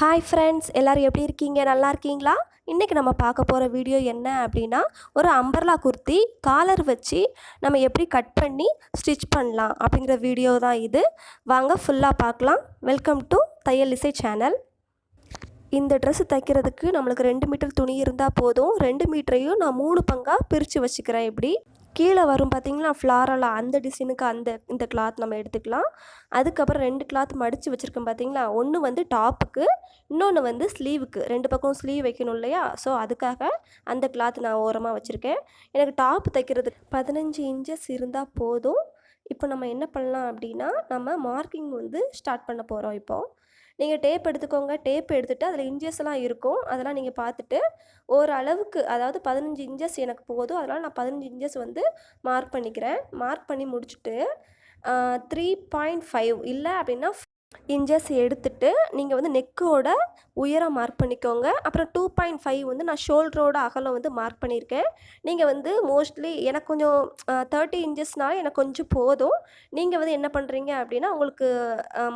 Hi friends எல்லோரும் எப்படி இருக்கீங்க? நல்லா இருக்கீங்களா? இன்றைக்கி நம்ம பார்க்க போகிற வீடியோ என்ன அப்படின்னா ஒரு அம்பர்லா குர்த்தி காலர் வச்சு நம்ம எப்படி கட் பண்ணி ஸ்டிச் பண்ணலாம் அப்படிங்கிற வீடியோ தான் இது. வாங்க ஃபுல்லாக பார்க்கலாம். வெல்கம் டு தையல் இசை சேனல் இந்த ட்ரெஸ்ஸு தைக்கிறதுக்கு நம்மளுக்கு ரெண்டு மீட்டர் துணி இருந்தால் போதும். ரெண்டு மீட்டரையும் நான் மூணு பங்காக பிரித்து வச்சுக்கிறேன் இப்படி. கீழே வரும் பார்த்திங்களா ஃப்ளாரலாக அந்த டிசைனுக்கு அந்த இந்த கிளாத் நம்ம எடுத்துக்கலாம். அதுக்கப்புறம் ரெண்டு கிளாத் மடித்து வச்சுருக்கோம் பார்த்தீங்களா ஒன்று வந்து டாப்புக்கு இன்னொன்று வந்து ஸ்லீவுக்கு ரெண்டு பக்கம் ஸ்லீவ் வைக்கணும் இல்லையா? ஸோ அதுக்காக அந்த கிளாத் நான் ஓரமாக வச்சுருக்கேன். எனக்கு டாப் தைக்கிறது பதினஞ்சு இன்ச்சஸ் இருந்தால் போதும். இப்போ நம்ம என்ன பண்ணலாம் அப்படின்னா நம்ம மார்க்கிங் வந்து ஸ்டார்ட் பண்ண போகிறோம் இப்போது நீங்கள் டேப் எடுத்துக்கோங்க. டேப் எடுத்துகிட்டு அதில் இன்ச்சஸ் எல்லாம் இருக்கும். அதெல்லாம் நீங்கள் பார்த்துட்டு ஓரளவுக்கு அதாவது பதினஞ்சு இன்ச்சஸ் எனக்கு போதும். அதனால் நான் பதினஞ்சு இன்ச்சஸ் வந்து மார்க் பண்ணிக்கிறேன். மார்க் பண்ணி முடிச்சுட்டு த்ரீ பாயிண்ட் ஃபைவ் இல்லை அப்படின்னா இன்ச்சஸ் எடுத்துட்டு நீங்கள் வந்து நெக்கோட உயரம் மார்க் பண்ணிக்கோங்க. அப்புறம் டூ பாயிண்ட் ஃபைவ் வந்து நான் ஷோல்டரோட அகலம் வந்து மார்க் பண்ணியிருக்கேன். நீங்கள் வந்து மோஸ்ட்லி எனக்கு கொஞ்சம் தேர்ட்டி இன்ச்சஸ்னால எனக்கு கொஞ்சம் போதும். நீங்கள் வந்து என்ன பண்ணுறீங்க அப்படின்னா உங்களுக்கு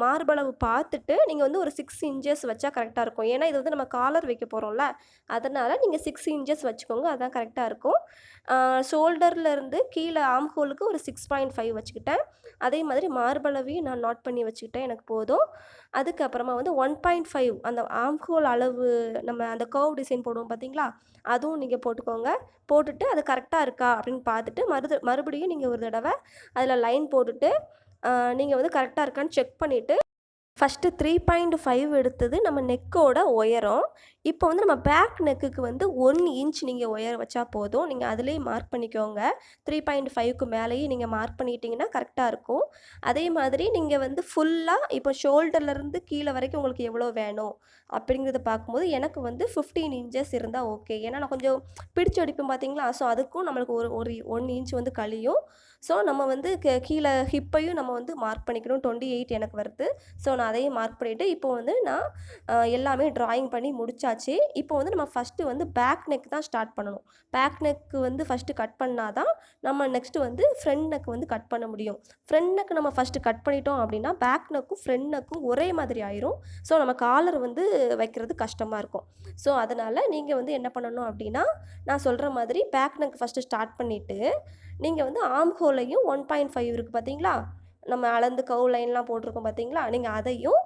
மார்பளவு பார்த்துட்டு நீங்கள் வந்து ஒரு சிக்ஸ் இன்ச்சஸ் வச்சா கரெக்டாக இருக்கும். ஏன்னா இது வந்து நம்ம காலர் வைக்க போகிறோம்ல அதனால் நீங்கள் சிக்ஸ் இன்ச்சஸ் வச்சுக்கோங்க. அதான் கரெக்டாக இருக்கும். ஷோல்டர்லேருந்து கீழே ஆம்ஹோலுக்கு ஒரு சிக்ஸ் பாயிண்ட் ஃபைவ் வச்சுக்கிட்டேன். அதே மாதிரி மார்பளவையும் நான் நோட் பண்ணி வச்சுக்கிட்டேன். எனக்கு போதும். அதுக்கப்புறமா வந்து ஒன் பாயிண்ட் ஃபைவ் அந்த ஆம்கோல் அளவு நம்ம அந்த கர்வ் டிசைன் போடுவோம் பார்த்தீங்களா? அதுவும் நீங்கள் போட்டுக்கோங்க. போட்டுட்டு அது கரெக்டாக இருக்கா அப்படின்னு பார்த்துட்டு மறு மறுபடியும் நீங்கள் ஒரு தடவை அதில் லைன் போட்டுட்டு நீங்கள் வந்து கரெக்டாக இருக்கான்னு செக் பண்ணிவிட்டு ஃபஸ்ட்டு த்ரீ பாயிண்ட் ஃபைவ் எடுத்தது நம்ம நெக்கோட உயரம். இப்போ வந்து நம்ம பேக் நெக்குக்கு வந்து ஒன் இன்ச் நீங்கள் உயரம் வச்சா போதும். நீங்கள் அதிலேயே மார்க் பண்ணிக்கோங்க. த்ரீ பாயிண்ட் ஃபைவ்க்கு மேலேயே நீங்கள் மார்க் பண்ணிட்டீங்கன்னா கரெக்டாக இருக்கும். அதே மாதிரி நீங்கள் வந்து ஃபுல்லாக இப்போ ஷோல்டர்லேருந்து கீழே வரைக்கும் உங்களுக்கு எவ்வளோ வேணும் அப்படிங்கிறத பார்க்கும்போது எனக்கு வந்து ஃபிஃப்டீன் இன்ச்சஸ் இருந்தால் ஓகே ஏன்னா நான் கொஞ்சம் பிடிச்சு அடிப்பேன் பார்த்தீங்களா ஸோ அதுக்கும் நம்மளுக்கு ஒரு ஒரு ஒன் இன்ச் வந்து கழியும். ஸோ நம்ம வந்து கீழே ஹிப்பையும் நம்ம வந்து மார்க் பண்ணிக்கணும். டுவெண்ட்டி எயிட் எனக்கு வருது. ஸோ நான் அதையும் மார்க் பண்ணிவிட்டு இப்போ வந்து நான் எல்லாமே ட்ராயிங் பண்ணி முடிச்சாச்சு. இப்போ வந்து நம்ம ஃபஸ்ட்டு வந்து பேக் நெக் தான் ஸ்டார்ட் பண்ணணும். பேக் நெக்கு வந்து ஃபஸ்ட்டு கட் பண்ணால் தான் நம்ம நெக்ஸ்ட்டு வந்து ஃப்ரண்ட் நெக் வந்து கட் பண்ண முடியும். ஃப்ரண்ட் நெக் நம்ம ஃபஸ்ட்டு கட் பண்ணிட்டோம் அப்படின்னா பேக் நெக்கும் ஃப்ரண்ட் நெக்கும் ஒரே மாதிரி ஆயிரும். ஸோ நம்ம காலர் வந்து வைக்கிறது கஷ்டமாக இருக்கும். ஸோ அதனால் நீங்கள் வந்து என்ன பண்ணணும் அப்படின்னா நான் சொல்கிற மாதிரி பேக் நெக் ஃபஸ்ட்டு ஸ்டார்ட் பண்ணிவிட்டு நீங்கள் வந்து ஆம் ஹோலையும் ஒன் பாயிண்ட் ஃபைவ் இருக்குது பார்த்தீங்களா நம்ம அளந்து கவு லைன்லாம் போட்டிருக்கோம் பார்த்தீங்களா நீங்கள் அதையும்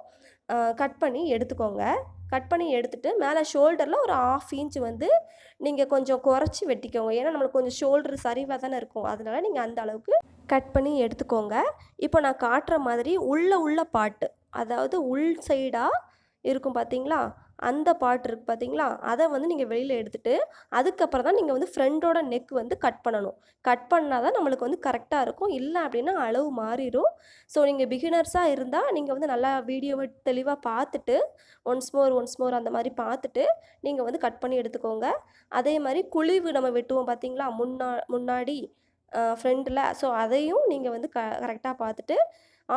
கட் பண்ணி எடுத்துக்கோங்க. கட் பண்ணி எடுத்துகிட்டு மேலே ஷோல்டரில் ஒரு ஆஃப் இன்ச் வந்து நீங்கள் கொஞ்சம் குறைச்சி வெட்டிக்கோங்க. ஏன்னா நம்மளுக்கு கொஞ்சம் ஷோல்டர் சரிவாக தானே இருக்கும். அதனால நீங்கள் அந்த அளவுக்கு கட் பண்ணி எடுத்துக்கோங்க. இப்போ நான் காட்டுற மாதிரி உள்ள உள்ள பாட்டு அதாவது உள் சைடாக இருக்கும் பார்த்தீங்களா அந்த பாட்டு இருக்குது பார்த்தீங்களா அதை வந்து நீங்கள் வெளியில் எடுத்துகிட்டு அதுக்கப்புறம் தான் நீங்கள் வந்து ஃப்ரெண்டோட நெக் வந்து கட் பண்ணணும். கட் பண்ணால் தான் நம்மளுக்கு வந்து கரெக்டாக இருக்கும். இல்லை அப்படின்னா அளவு மாறிடும் ஸோ நீங்கள் பிகினர்ஸாக இருந்தால் நீங்கள் வந்து நல்லா வீடியோவை தெளிவாக பார்த்துட்டு ஒன்ஸ் மோர் ஒன்ஸ் மோர் அந்த மாதிரி பார்த்துட்டு நீங்கள் வந்து கட் பண்ணி எடுத்துக்கோங்க. அதே மாதிரி குழிவு நம்ம வெட்டுவோம் பார்த்தீங்களா முன்னா முன்னாடி ஃப்ரெண்டில் ஸோ அதையும் நீங்கள் வந்து க கரெக்டாக பார்த்துட்டு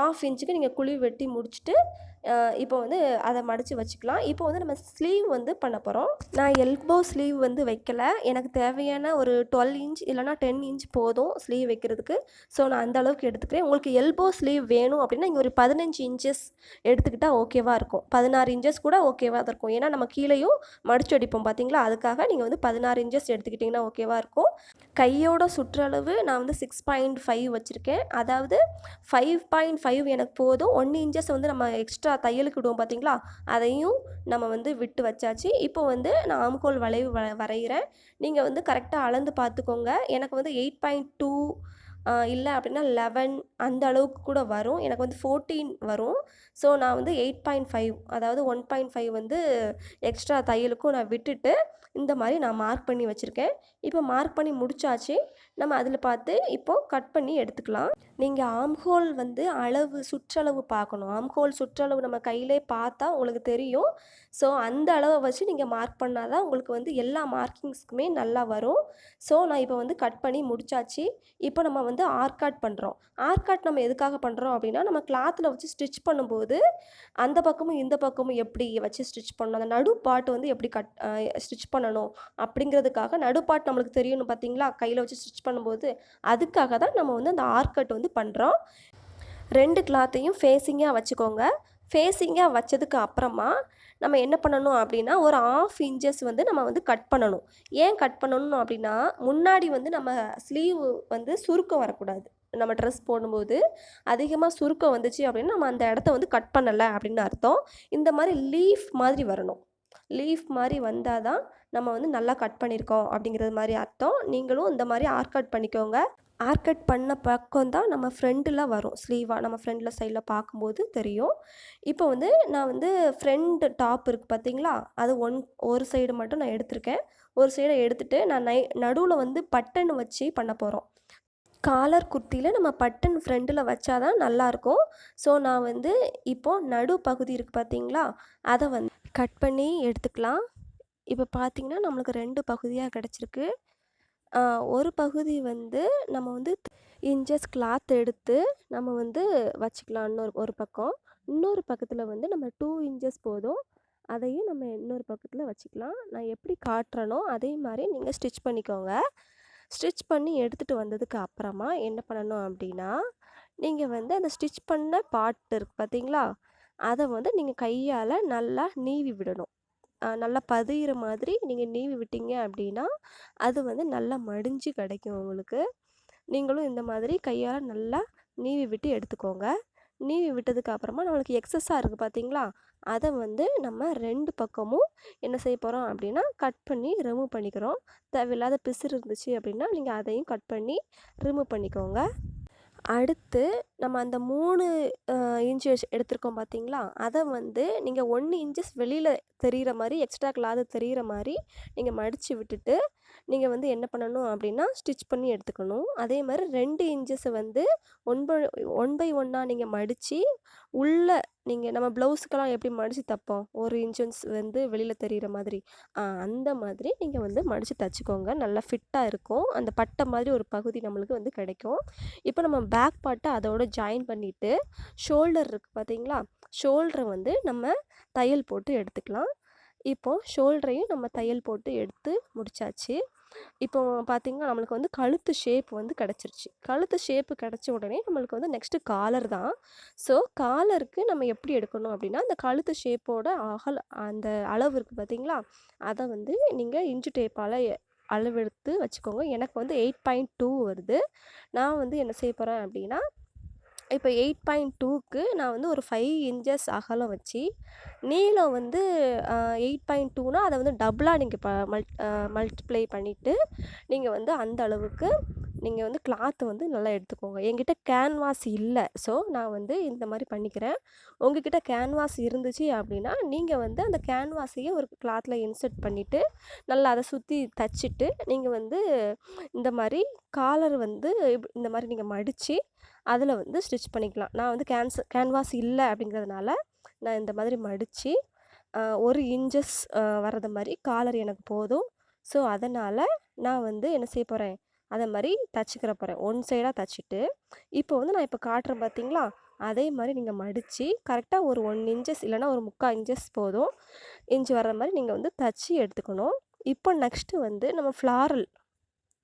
ஆஃப் இன்ச்சுக்கு நீங்கள் குழி வெட்டி முடிச்சுட்டு இப்போ வந்து அதை மடித்து வச்சுக்கலாம். இப்போ வந்து நம்ம ஸ்லீவ் வந்து பண்ண போகிறோம் நான் எல்போ ஸ்லீவ் வந்து வைக்கலை. எனக்கு தேவையான ஒரு டுவெல் இன்ச் இல்லைனா டென் இன்ச் போதும் ஸ்லீவ் வைக்கிறதுக்கு. ஸோ நான் அந்த அளவுக்கு எடுத்துக்கிறேன். உங்களுக்கு எல்போ ஸ்லீவ் வேணும் அப்படின்னா இங்கே ஒரு பதினஞ்சு இன்ச்சஸ் எடுத்துக்கிட்டால் ஓகேவாக இருக்கும். பதினாறு இன்ச்சஸ் கூட ஓகேவாக தான் இருக்கும். ஏன்னா நம்ம கீழேயும் மடிச்சு அடிப்போம் பார்த்தீங்களா அதுக்காக நீங்கள் வந்து பதினாறு இன்ச்சஸ் எடுத்துக்கிட்டிங்கன்னா ஓகேவாக இருக்கும். கையோட சுற்றளவு நான் வந்து சிக்ஸ் பாயிண்ட் ஃபைவ் வச்சுருக்கேன். அதாவது ஃபைவ் பாயிண்ட் ஃபைவ் எனக்கு போதும். ஒன் இன்ச்சஸ் வந்து நம்ம எக்ஸ்ட்ரா தையலுக்கு விடுவோம் பார்த்தீங்களா அதையும் நம்ம வந்து விட்டு வச்சாச்சு. இப்போ வந்து நான் ஆம்கோல் வளைவு வ வரைகிறேன் நீங்கள் வந்து கரெக்டாக அளந்து பார்த்துக்கோங்க எனக்கு வந்து எயிட் பாயிண்ட் டூ இல்லை அப்படின்னா லெவன் அந்த அளவுக்கு கூட வரும். எனக்கு வந்து ஃபோர்டீன் வரும். ஸோ நான் வந்து எயிட் பாயிண்ட் ஃபைவ் அதாவது ஒன் பாயிண்ட் ஃபைவ் வந்து எக்ஸ்ட்ரா தையலுக்கும் நான் விட்டுட்டு இந்த மாதிரி நான் மார்க் பண்ணி வச்சுருக்கேன். இப்போ மார்க் பண்ணி முடிச்சாச்சு. நம்ம அதில் பார்த்து இப்போ கட் பண்ணி எடுத்துக்கலாம். நீங்கள் ஆம்ஹோல் வந்து அளவு சுற்றளவு பார்க்கணும். ஆம்ஹோல் சுற்றளவு நம்ம கையிலே பார்த்தா உங்களுக்கு தெரியும். ஸோ அந்த அளவை வச்சு நீங்கள் மார்க் பண்ணால் தான் உங்களுக்கு வந்து எல்லா மார்க்கிங்ஸ்க்குமே நல்லா வரும். ஸோ நான் இப்போ வந்து கட் பண்ணி முடிச்சாச்சு. இப்போ நம்ம வந்து ஆர்காட் பண்ணுறோம் ஆர்காட் நம்ம எதுக்காக பண்ணுறோம் அப்படின்னா நம்ம கிளாத்தில் வச்சு ஸ்டிச் பண்ணும்போது அந்த பக்கமும் இந்த பக்கமும் எப்படி வச்சு ஸ்டிச் பண்ணணும்? அந்த நடு பாட்டு வந்து எப்படி கட் ஸ்டிச் பண்ணணும்? அப்படிங்கிறதுக்காக நடுப்பாட்டு நம்மளுக்கு தெரியணும் பார்த்தீங்களா? கையில் வச்சு ஸ்டிச் பண்ணும்போது அதுக்காக தான் நம்ம வந்து அந்த ஆர்கட் வந்து பண்ணுறோம் ரெண்டு கிளாத்தையும் ஃபேஸிங்காக வச்சுக்கோங்க. ஃபேஸிங்காக வச்சதுக்கு அப்புறமா நம்ம என்ன பண்ணணும் அப்படின்னா ஒரு ஆஃப் இன்ச்சஸ் வந்து நம்ம வந்து கட் பண்ணணும். ஏன் கட் பண்ணணும் அப்படின்னா முன்னாடி வந்து நம்ம ஸ்லீவ் வந்து சுருக்கம் வரக்கூடாது. நம்ம ட்ரெஸ் போடும்போது அதிகமாக சுருக்கம் வந்துச்சு அப்படின்னா நம்ம அந்த இடத்த வந்து கட் பண்ணலை அப்படின்னு அர்த்தம். இந்த மாதிரி லீஃப் மாதிரி வரணும். லீஃப் மாதிரி வந்தால் தான் நம்ம வந்து நல்லா கட் பண்ணியிருக்கோம் அப்படிங்கிறது மாதிரி அர்த்தம். நீங்களும் இந்த மாதிரி ஆர் கட் பண்ணிக்கோங்க. ஆர் கட் பண்ண பக்கம் தான் நம்ம ஃப்ரெண்டில் வரும். ஸ்லீவாக நம்ம ஃப்ரெண்டில் சைடில் பார்க்கும்போது தெரியும். இப்போ வந்து நான் வந்து ஃப்ரெண்டு டாப் இருக்குது பார்த்தீங்களா? அது ஒன் ஒரு சைடு மட்டும் நான் எடுத்திருக்கேன். ஒரு சைடை எடுத்துகிட்டு நான் நை நடுவில் வந்து பட்டன் வச்சு பண்ண போகிறோம் காலர் குர்த்தியில் நம்ம பட்டன் ஃப்ரெண்டில் வச்சா தான் நல்லாயிருக்கும் ஸோ நான் வந்து இப்போது நடு பகுதி இருக்குது பார்த்தீங்களா? அதை வந்து கட் பண்ணி எடுத்துக்கலாம். இப்போ பார்த்தீங்கன்னா நம்மளுக்கு ரெண்டு பகுதியாக கிடச்சிருக்கு. ஒரு பகுதி வந்து நம்ம வந்து இன்ச்சஸ் கிளாத் எடுத்து நம்ம வந்து வச்சுக்கலாம் இன்னொரு ஒரு பக்கம். இன்னொரு பக்கத்தில் வந்து நம்ம டூ இன்ச்சஸ் போதும். அதையும் நம்ம இன்னொரு பக்கத்தில் வச்சுக்கலாம். நான் எப்படி காட்டுறனோ அதே மாதிரி நீங்கள் ஸ்டிச் பண்ணிக்கோங்க. ஸ்டிச் பண்ணி எடுத்துகிட்டு வந்ததுக்கு அப்புறமா என்ன பண்ணணும் அப்படின்னா நீங்கள் வந்து அந்த ஸ்டிச் பண்ண பார்ட் இருக்குது பார்த்தீங்களா அதை வந்து நீங்கள் கையால் நல்லா நீவி விடணும். நல்லா பதிகிற மாதிரி நீங்கள் நீவி விட்டீங்க அப்படின்னா அது வந்து நல்லா மடிஞ்சு கிடைக்கும் உங்களுக்கு. நீங்களும் இந்த மாதிரி கையால் நல்லா நீவி விட்டு எடுத்துக்கோங்க. நீவி விட்டதுக்கு அப்புறமா நம்மளுக்கு எக்ஸஸாக இருக்குது பார்த்தீங்களா? அதை வந்து நம்ம ரெண்டு பக்கமும் என்ன செய்ய போகிறோம் அப்படின்னா கட் பண்ணி ரிமூவ் பண்ணிக்கிறோம். தேவையில்லாத பிசுறு இருந்துச்சு அப்படின்னா நீங்கள் அதையும் கட் பண்ணி ரிமூவ் பண்ணிக்கோங்க. அடுத்து நம்ம அந்த மூணு இன்ச்சஸ் எடுத்திருக்கோம் பார்த்தீங்களா அதை வந்து நீங்கள் ஒன்று இன்ச்சஸ் வெளியில் தெரிகிற மாதிரி எக்ஸ்ட்ரா கிளாத்து தெரிகிற மாதிரி நீங்கள் மடித்து விட்டுட்டு நீங்கள் வந்து என்ன பண்ணணும் அப்படின்னா ஸ்டிச் பண்ணி எடுத்துக்கணும். அதே மாதிரி ரெண்டு இன்ச்சஸை வந்து ஒன் பை ஒன் பை ஒன்னாக நீங்கள் மடித்து உள்ளே நீங்கள் நம்ம ப்ளவுஸுக்கெல்லாம் எப்படி மடித்து தைப்போம்? ஒரு இன்ச்சன்ஸ் வந்து வெளியில் தெரிகிற மாதிரி. அந்த மாதிரி நீங்கள் வந்து மடித்து தைச்சிக்கோங்க. நல்லா ஃபிட்டாக இருக்கும். அந்த பட்டை மாதிரி ஒரு பகுதி நம்மளுக்கு வந்து கிடைக்கும். இப்போ நம்ம பேக் பார்ட்டை அதோட ஜாயின் பண்ணிவிட்டு ஷோல்டர் இருக்குது பார்த்தீங்களா? ஷோல்டரை வந்து நம்ம தையல் போட்டு எடுத்துக்கலாம். இப்போது ஷோல்டரையும் நம்ம தையல் போட்டு எடுத்து முடிச்சாச்சு. இப்போ பார்த்திங்கன்னா நம்மளுக்கு வந்து கழுத்து ஷேப் வந்து கிடச்சிருச்சு. கழுத்து ஷேப்பு கிடச்ச உடனே நம்மளுக்கு வந்து நெக்ஸ்ட்டு காலர் தான். ஸோ காலருக்கு நம்ம எப்படி எடுக்கணும் அப்படின்னா அந்த கழுத்து ஷேப்போட அகல் அந்த அளவு இருக்குது பார்த்தீங்களா? அதை வந்து நீங்கள் இன்ச்சு டேப்பால் அளவெடுத்து வச்சுக்கோங்க. எனக்கு வந்து எயிட் பாயிண்ட் டூ வருது. நான் வந்து என்ன செய்ய போகிறேன் அப்படின்னா இப்போ எயிட் பாயிண்ட் டூக்கு நான் வந்து ஒரு ஃபைவ் இன்ச்சஸ் அகலம் வச்சு நீளம் வந்து எயிட் பாயிண்ட் டூனால் அதை வந்து டபுளாக நீங்கள் ப மல் மல்டிப்ளை பண்ணிவிட்டு நீங்கள் வந்து அந்த அளவுக்கு நீங்கள் வந்து கிளாத்து வந்து நல்லா எடுத்துக்கோங்க. என்கிட்ட கேன்வாஸ் இல்லை. ஸோ நான் வந்து இந்த மாதிரி பண்ணிக்கிறேன். உங்ககிட்ட கேன்வாஸ் இருந்துச்சு அப்படின்னா நீங்கள் வந்து அந்த கேன்வாஸையே ஒரு கிளாத்தில் இன்சர்ட் பண்ணிவிட்டு நல்லா அதை சுற்றி தச்சுட்டு நீங்கள் வந்து இந்த மாதிரி காலர் வந்து இந்த மாதிரி நீங்கள் மடித்து அதில் வந்து ஸ்டிச் பண்ணிக்கலாம். நான் வந்து கேன்ஸ் கேன்வாஸ் இல்லை அப்படிங்கிறதுனால நான் இந்த மாதிரி மடித்து ஒரு இன்ச்சஸ் வர்றது மாதிரி காலர் எனக்கு போதும். ஸோ அதனால் நான் வந்து என்ன செய்ய போகிறேன் அதை மாதிரி தச்சுக்கிற போகிறேன் ஒன் சைடாக தச்சுட்டு இப்போ வந்து நான் இப்போ காட்டுறேன் பார்த்தீங்களா அதே மாதிரி நீங்கள் மடித்து கரெக்டாக ஒரு ஒன் இன்ச்சஸ் இல்லைனா ஒரு முக்கால் இன்ச்சஸ் போதும். இன்ச்சு வர்ற மாதிரி நீங்கள் வந்து தச்சு எடுத்துக்கணும். இப்போ நெக்ஸ்ட்டு வந்து நம்ம ஃப்ளாரல்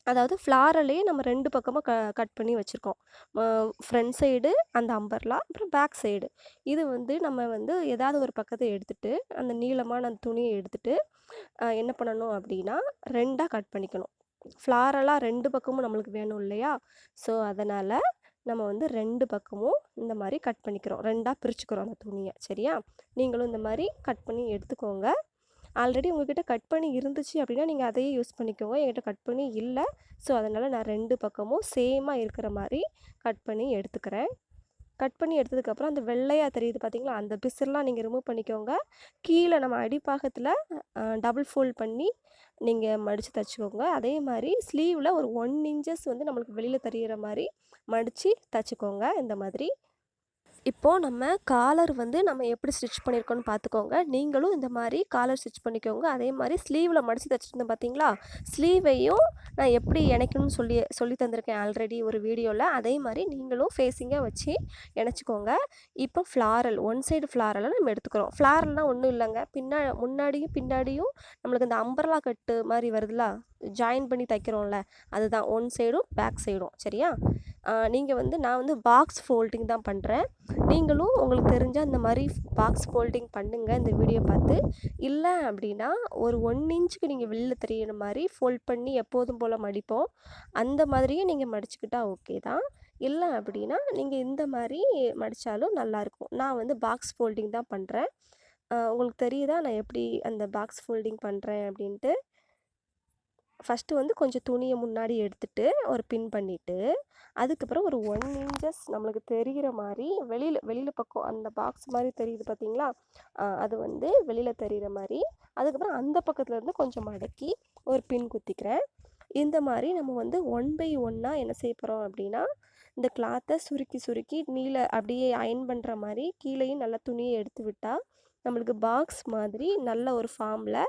அதாவது ஃப்ளாரலே நம்ம ரெண்டு பக்கமாக க கட் பண்ணி வச்சுருக்கோம். ஃப்ரண்ட் சைடு அந்த அம்பர்லா அப்புறம் பேக் சைடு இது வந்து நம்ம வந்து ஏதாவது ஒரு பக்கத்தை எடுத்துகிட்டு அந்த நீளமான அந்த துணியை எடுத்துகிட்டு என்ன பண்ணணும் அப்படின்னா ரெண்டாக கட் பண்ணிக்கணும். ஃப்ளாரலாக ரெண்டு பக்கமும் நம்மளுக்கு வேணும் இல்லையா? ஸோ அதனால் நம்ம வந்து ரெண்டு பக்கமும் இந்த மாதிரி கட் பண்ணிக்கிறோம். ரெண்டாக பிரிச்சுக்கிறோம் அந்த துணியை. சரியா? நீங்களும் இந்த மாதிரி கட் பண்ணி எடுத்துக்கோங்க. ஆல்ரெடி உங்கள்கிட்ட கட் பண்ணி இருந்துச்சு அப்படின்னா நீங்கள் அதையே யூஸ் பண்ணிக்கோங்க. என்கிட்ட கட் பண்ணி இல்லை. ஸோ அதனால் நான் ரெண்டு பக்கமும் சேமாக இருக்கிற மாதிரி கட் பண்ணி எடுத்துக்கிறேன். கட் பண்ணி எடுத்ததுக்கப்புறம் அந்த வெள்ளையாக தெரியுது பார்த்தீங்களா? அந்த பிசர்லாம் நீங்கள் ரிமூவ் பண்ணிக்கோங்க. கீழே நம்ம அடிப்பாகத்தில் டபுள் ஃபோல்ட் பண்ணி நீங்கள் மடித்து தைச்சிக்கோங்க. அதே மாதிரி ஸ்லீவில் ஒரு ஒன் இன்ச்சஸ் வந்து நம்மளுக்கு வெளியில் தெரிகிற மாதிரி மடித்து தைச்சிக்கோங்க. இந்த மாதிரி இப்போது நம்ம காலர் வந்து நம்ம எப்படி ஸ்டிச் பண்ணியிருக்கோன்னு பார்த்துக்கோங்க நீங்களும் இந்த மாதிரி காலர் ஸ்டிச் பண்ணிக்கோங்க. அதே மாதிரி ஸ்லீவில் மடித்து தைச்சிருந்தேன் பார்த்தீங்களா ஸ்லீவையும் நான் எப்படி இணைக்கணும்னு சொல்லி சொல்லி தந்திருக்கேன் ஆல்ரெடி ஒரு வீடியோவில் அதே மாதிரி நீங்களும் ஃபேஸிங்காக வச்சு இணைச்சிக்கோங்க. இப்போ ஃப்ளாரல் ஒன் சைடு ஃப்ளாரலை நம்ம எடுத்துக்கிறோம். ஃப்ளாரல்னால் ஒன்றும் இல்லைங்க. பின்னா முன்னாடியும் பின்னாடியும் நம்மளுக்கு இந்த அம்பர்லா கட்டு மாதிரி வருதுல ஜாயின் பண்ணி தைக்கிறோம்ல. அதுதான் ஒன் சைடும் பேக் சைடும் சரியா? நீங்கள் வந்து நான் வந்து பாக்ஸ் ஃபோல்டிங் தான் பண்ணுறேன் நீங்களும் உங்களுக்கு தெரிஞ்ச அந்த மாதிரி பாக்ஸ் ஃபோல்டிங் பண்ணுங்கள் இந்த வீடியோ பார்த்து. இல்லை அப்படின்னா ஒரு ஒன் இன்ச்சுக்கு நீங்கள் வெளில தெரியிற மாதிரி ஃபோல்ட் பண்ணி எப்போதும் போல் மடிப்போம். அந்த மாதிரியும் நீங்கள் மடிச்சுக்கிட்டா ஓகே தான். இல்லை அப்படின்னா நீங்கள் இந்த மாதிரி மடித்தாலும் நல்லாயிருக்கும் நான் வந்து பாக்ஸ் ஃபோல்டிங் தான் பண்ணுறேன் உங்களுக்கு தெரியுதா நான் எப்படி அந்த பாக்ஸ் ஃபோல்டிங் பண்ணுறேன் அப்படின்ட்டு? ஃபஸ்ட்டு வந்து கொஞ்சம் துணியை முன்னாடி எடுத்துட்டு ஒரு பின் பண்ணிவிட்டு அதுக்கப்புறம் ஒரு ஒன் இன்ச்சஸ் நம்மளுக்கு தெரிகிற மாதிரி வெளியில் வெளியில் பக்கம் அந்த பாக்ஸ் மாதிரி தெரியுது பார்த்தீங்களா அது வந்து வெளியில் தெரிகிற மாதிரி அதுக்கப்புறம் அந்த பக்கத்துலேருந்து கொஞ்சம் மடக்கி ஒரு பின் குத்திக்கிறேன். இந்த மாதிரி நம்ம வந்து ஒன் பை ஒன்னாக என்ன செய்ய போகிறோம் அப்படின்னா இந்த கிளாத்தை சுருக்கி சுருக்கி நீல அப்படியே அயன் பண்ணுற மாதிரி கீழேயும் நல்லா துணியை எடுத்து விட்டால் நம்மளுக்கு பாக்ஸ் மாதிரி நல்ல ஒரு ஃபார்மில்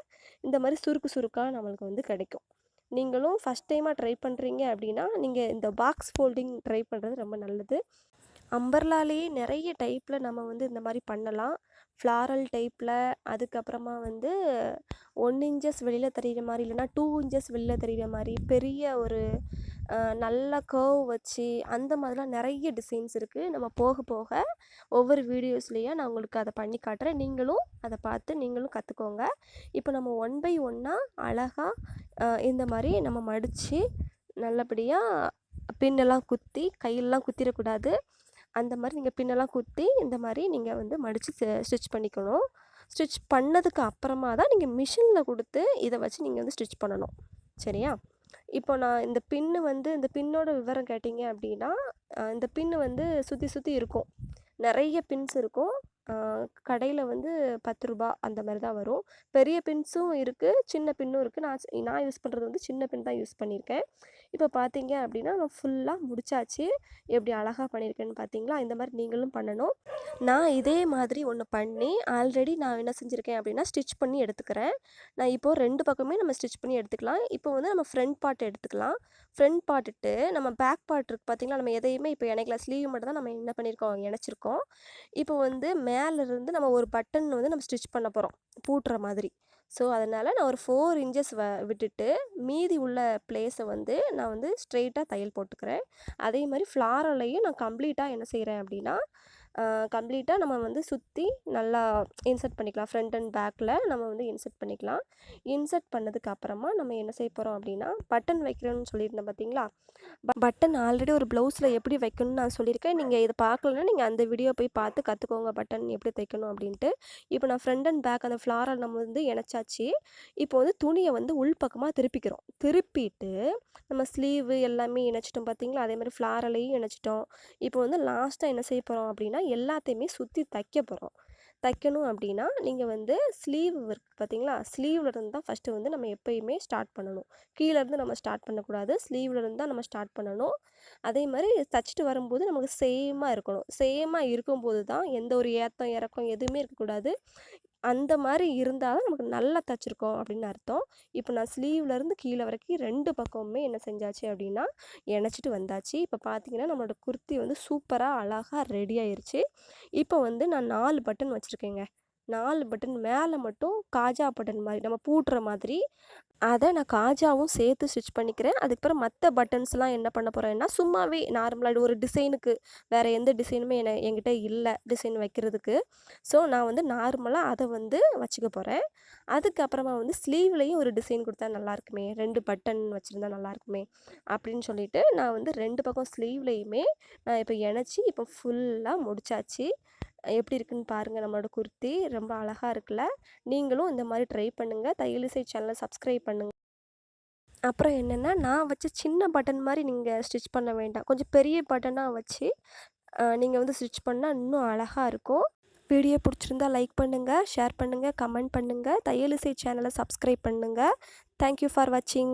இந்த மாதிரி சுருக்கு சுருக்காக நம்மளுக்கு வந்து கிடைக்கும். நீங்களும் ஃபஸ்ட் டைமாக ட்ரை பண்ணுறீங்க அப்படின்னா நீங்கள் இந்த பாக்ஸ் ஃபோல்டிங் ட்ரை பண்ணுறது ரொம்ப நல்லது. அம்பர்லாலேயே நிறைய டைப்பில் நம்ம வந்து இந்த மாதிரி பண்ணலாம். ஃப்ளாரல் டைப்பில் அதுக்கப்புறமா வந்து ஒன் இன்ச்சஸ் வெளியில் தெரிகிற மாதிரி இல்லைனா டூ இன்ச்சஸ் வெளியில் தெரிகிற மாதிரி பெரிய ஒரு நல்ல கர்வ் வச்சு அந்த மாதிரிலாம் நிறைய டிசைன்ஸ் இருக்குது நம்ம போக போக ஒவ்வொரு வீடியோஸ்லேயும் நான் உங்களுக்கு அதை பண்ணி காட்டுறேன். நீங்களும் அதை பார்த்து நீங்களும் கற்றுக்கோங்க இப்போ நம்ம ஒன் பை ஒன்னாக அழகாக இந்த மாதிரி நம்ம மடித்து நல்லபடியாக பின்னெல்லாம் குத்தி கையிலலாம் குத்திடக்கூடாது. அந்த மாதிரி நீங்கள் பின்னெல்லாம் குத்தி இந்த மாதிரி நீங்கள் வந்து மடித்து ஸ்டிச் பண்ணிக்கணும். ஸ்டிச் பண்ணதுக்கு அப்புறமா தான் நீங்கள் மிஷினில் கொடுத்து இதை வச்சு நீங்கள் வந்து ஸ்டிச் பண்ணணும். சரியா? இப்போ நான் இந்த பின்னு வந்து இந்த பின்னோட விவரம் கேட்டிங்க அப்படின்னா இந்த பின்னு வந்து சுற்றி சுற்றி இருக்கும். நிறைய பின்ஸ் இருக்கும். கடையில் வந்து பத்து ரூபா அந்த மாதிரி தான் வரும். பெரிய பின்ஸும் இருக்குது சின்ன பின்னும் இருக்குது நான் நான் யூஸ் பண்ணுறது வந்து சின்ன பின் தான் யூஸ் பண்ணியிருக்கேன். இப்போ பார்த்தீங்க அப்படின்னா நான் ஃபுல்லாக முடிச்சாச்சு. எப்படி அழகாக பண்ணியிருக்கேன்னு பார்த்தீங்களா? இந்த மாதிரி நீங்களும் பண்ணணும். நான் இதே மாதிரி ஒன்று பண்ணி ஆல்ரெடி நான் என்ன செஞ்சுருக்கேன் அப்படின்னா ஸ்டிச் பண்ணி எடுத்துக்கிறேன். நான் இப்போது ரெண்டு பக்கமே நம்ம ஸ்டிச் பண்ணி எடுத்துக்கலாம். இப்போ வந்து நம்ம ஃப்ரண்ட் பார்ட் எடுத்துக்கலாம். ஃப்ரண்ட் பார்ட்டுட்டு நம்ம பேக் பார்ட் இருக்குது பார்த்திங்களா நம்ம எதையுமே இப்போ இணைக்கல ஸ்லீவ் மட்டும் தான் நம்ம என்ன பண்ணியிருக்கோம் இணைச்சிருக்கோம். இப்போ வந்து மேலேருந்து நம்ம ஒரு பட்டன் வந்து நம்ம ஸ்டிச் பண்ண போகிறோம் பூட்டுற மாதிரி. ஸோ அதனால் நான் ஒரு ஃபோர் இன்ச்சஸ் வ விட்டுட்டு மீதி உள்ள பிளேஸை வந்து நான் வந்து ஸ்ட்ரெயிட்டாக தையல் போட்டுக்கிறேன். அதே மாதிரி ஃப்ளாரலையும் நான் கம்ப்ளீட்டாக என்ன செய்கிறேன் அப்படின்னா கம்ப்ளீட்டாக நம்ம வந்து சுற்றி நல்லா இன்சர்ட் பண்ணிக்கலாம். ஃப்ரண்ட் அண்ட் பேக்கில் நம்ம வந்து இன்சர்ட் பண்ணிக்கலாம். இன்சர்ட் பண்ணதுக்கு அப்புறமா நம்ம என்ன செய்ய போகிறோம் அப்படின்னா பட்டன் வைக்கிறோன்னு சொல்லியிருந்தேன் பார்த்தீங்களா பட்டன் ஆல்ரெடி ஒரு ப்ளவுஸில் எப்படி வைக்கணும்னு நான் சொல்லியிருக்கேன். நீங்கள் இதை பார்க்கலன்னா நீங்கள் அந்த வீடியோ போய் பார்த்து கற்றுக்கோங்க பட்டன் எப்படி தைக்கணும் அப்படின்ட்டு. இப்போ நான் ஃப்ரண்ட் அண்ட் பேக் அந்த ஃப்ளாரல் நம்ம வந்து இணைச்சாச்சு. இப்போ வந்து துணியை வந்து உள்பக்கமாக திருப்பிக்கிறோம். திருப்பிட்டு நம்ம ஸ்லீவு எல்லாமே இணைச்சிட்டோம் பார்த்தீங்களா அதே மாதிரி ஃப்ளாரலையும் இணைச்சிட்டோம். இப்போ வந்து லாஸ்ட்டாக என்ன செய்ய போகிறோம் அப்படின்னா எல்லாத்தையுமே சுற்றி தைக்க போகிறோம் தைக்கணும் அப்படின்னா நீங்கள் வந்து ஸ்லீவ் ஒர்க் பார்த்தீங்களா? ஸ்லீவில் இருந்து தான் ஃபஸ்ட்டு வந்து நம்ம எப்போயுமே ஸ்டார்ட் பண்ணணும். கீழேருந்து நம்ம ஸ்டார்ட் பண்ணக்கூடாது. ஸ்லீவ்லேருந்து தான் நம்ம ஸ்டார்ட் பண்ணணும். அதே மாதிரி தைச்சிட்டு வரும்போது நமக்கு சேமாக இருக்கணும். சேமாக இருக்கும்போது தான் எந்த ஒரு ஏத்தம் இறக்கம் எதுவுமே இருக்கக்கூடாது. அந்த மாதிரி இருந்தால் தான் நமக்கு நல்லா தைச்சிருக்கோம் அப்படின்னு அர்த்தம். இப்போ நான் ஸ்லீவ்லேருந்து கீழே வரைக்கும் ரெண்டு பக்கமுமே என்ன செஞ்சாச்சு அப்படின்னா இணைச்சிட்டு வந்தாச்சு. இப்போ பார்த்தீங்கன்னா நம்மளோட குர்த்தி வந்து சூப்பராக அழகாக ரெடி ஆயிடுச்சு இப்போ வந்து நான் நாலு பட்டன் வச்சுருக்கேங்க. நாலு பட்டன் மேலே மட்டும் காஜா பட்டன் மாதிரி நம்ம பூட்டுற மாதிரி. அதை நான் காஜாவும் சேர்த்து ஸ்டிச் பண்ணிக்கிறேன். அதுக்கப்புறம் மற்ற பட்டன்ஸ்லாம் என்ன பண்ண போகிறேன்னா சும்மாவே நார்மலாக ஒரு டிசைனுக்கு வேறு எந்த டிசைனுமே என்ன என்கிட்ட இல்லை டிசைன் வைக்கிறதுக்கு. ஸோ நான் வந்து நார்மலாக அதை வந்து வச்சுக்க போகிறேன் அதுக்கப்புறமா வந்து ஸ்லீவ்லேயும் ஒரு டிசைன் கொடுத்தா நல்லாயிருக்குமே ரெண்டு பட்டன் வச்சுருந்தா நல்லாயிருக்குமே அப்படின்னு சொல்லிட்டு நான் வந்து ரெண்டு பக்கம் ஸ்லீவ்லேயுமே நான் இப்போ இணைச்சி இப்போ ஃபுல்லாக முடிச்சாச்சு. எப்படி இருக்குன்னு பாருங்கள் நம்மளோட குர்த்தி. ரொம்ப அழகாக இருக்குல்ல. நீங்களும் இந்த மாதிரி ட்ரை பண்ணுங்கள் தையலிசை சேனலை சப்ஸ்கிரைப் பண்ணுங்கள் அப்புறம் என்னென்னா நான் வச்ச சின்ன பட்டன் மாதிரி நீங்கள் ஸ்டிச் பண்ண வேண்டாம். கொஞ்சம் பெரிய பட்டனாக வச்சு நீங்கள் வந்து ஸ்டிச் பண்ணால் இன்னும் அழகாக இருக்கும். வீடியோ பிடிச்சிருந்தா லைக் பண்ணுங்கள் ஷேர் பண்ணுங்கள் கமெண்ட் பண்ணுங்கள் தையலிசை சேனலை சப்ஸ்கிரைப் பண்ணுங்கள் தேங்க்யூ ஃபார் வாட்சிங்